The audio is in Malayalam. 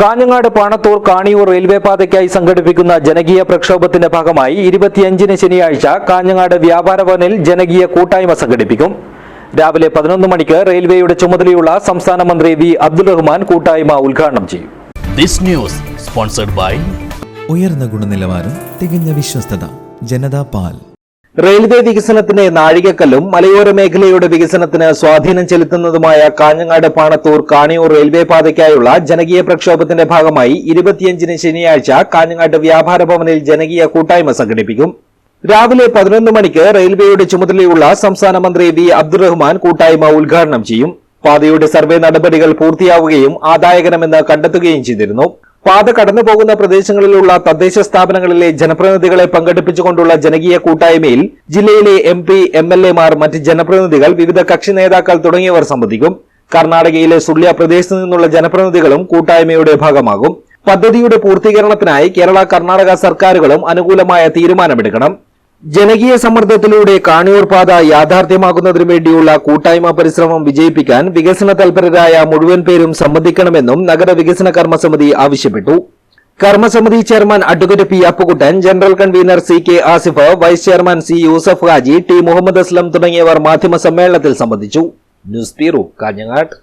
കാഞ്ഞങ്ങാട് പാണത്തൂർ കാണിയൂർ റെയിൽവേ പാതയ്ക്കായി സംഘടിപ്പിക്കുന്ന ജനകീയ പ്രക്ഷോഭത്തിന്റെ ഭാഗമായി ഇരുപത്തിയഞ്ചിന് ശനിയാഴ്ച കാഞ്ഞങ്ങാട് വ്യാപാര ഭവനിൽ ജനകീയ കൂട്ടായ്മ സംഘടിപ്പിക്കും. രാവിലെ പതിനൊന്ന് മണിക്ക് റെയിൽവേയുടെ ചുമതലയുള്ള സംസ്ഥാന മന്ത്രി വി. അബ്ദുൾ റഹ്മാൻ കൂട്ടായ്മ ഉദ്ഘാടനം ചെയ്യും. ദിസ് ന്യൂസ് സ്പോൺസർഡ് ബൈ ഉയർന്ന ഗുണനിലവാരം തികഞ്ഞ വിശ്വസ്തത ജനതാ പാൽ. റെയിൽവേ വികസനത്തിന് നാഴികക്കല്ലും മലയോര മേഖലയുടെ വികസനത്തിന് സ്വാധീനം ചെലുത്തുന്നതുമായ കാഞ്ഞങ്ങാട് പാണത്തൂർ കാണിയൂർ റെയിൽവേ പാതയ്ക്കായുള്ള ജനകീയ പ്രക്ഷോഭത്തിന്റെ ഭാഗമായി ഇരുപത്തിയഞ്ചിന് ശനിയാഴ്ച കാഞ്ഞങ്ങാട് വ്യാപാര ഭവനിൽ ജനകീയ കൂട്ടായ്മ സംഘടിപ്പിക്കും. രാവിലെ പതിനൊന്ന് മണിക്ക് റെയിൽവേയുടെ ചുമതലയുള്ള സംസ്ഥാന മന്ത്രി വി അബ്ദുറഹ്മാൻ കൂട്ടായ്മ ഉദ്ഘാടനം ചെയ്യും. പാതയുടെ സർവേ നടപടികൾ പൂർത്തിയാവുകയും ആദായകരമെന്ന് കണ്ടെത്തുകയും ചെയ്തിരുന്നു. പാത കടന്നു പോകുന്ന പ്രദേശങ്ങളിലുള്ള തദ്ദേശ സ്ഥാപനങ്ങളിലെ ജനപ്രതിനിധികളെ പങ്കെടുപ്പിച്ചുകൊണ്ടുള്ള ജനകീയ കൂട്ടായ്മയിൽ ജില്ലയിലെ എം പി എം എൽ മറ്റ് ജനപ്രതിനിധികൾ വിവിധ കക്ഷി നേതാക്കൾ തുടങ്ങിയവർ സംബന്ധിക്കും. കർണാടകയിലെ സുള്ളിയ പ്രദേശത്തു നിന്നുള്ള ജനപ്രതിനിധികളും കൂട്ടായ്മയുടെ ഭാഗമാകും. പദ്ധതിയുടെ പൂർത്തീകരണത്തിനായി കേരള കർണാടക സർക്കാരുകളും അനുകൂലമായ തീരുമാനമെടുക്കണം. ജനകീയ സമ്മർദ്ദത്തിലൂടെ കാണിയൂർ പാത യാഥാർത്ഥ്യമാക്കുന്നതിനു വേണ്ടിയുള്ള കൂട്ടായ്മ പരിശ്രമം വിജയിപ്പിക്കാൻ വികസന തൽപരരായ മുഴുവൻ പേരും സംബന്ധിക്കണമെന്നും നഗരവികസന കർമ്മസമിതി ആവശ്യപ്പെട്ടു. കർമ്മസമിതി chairman advocate P Appukuttan general convener C K Asif vice chairman C Yusuf Haji T Muhammad Aslam തുടങ്ങിയവർ മാധ്യമ സമ്മേളനത്തിൽ സംബന്ധിച്ചു. News bureau Kanhangad.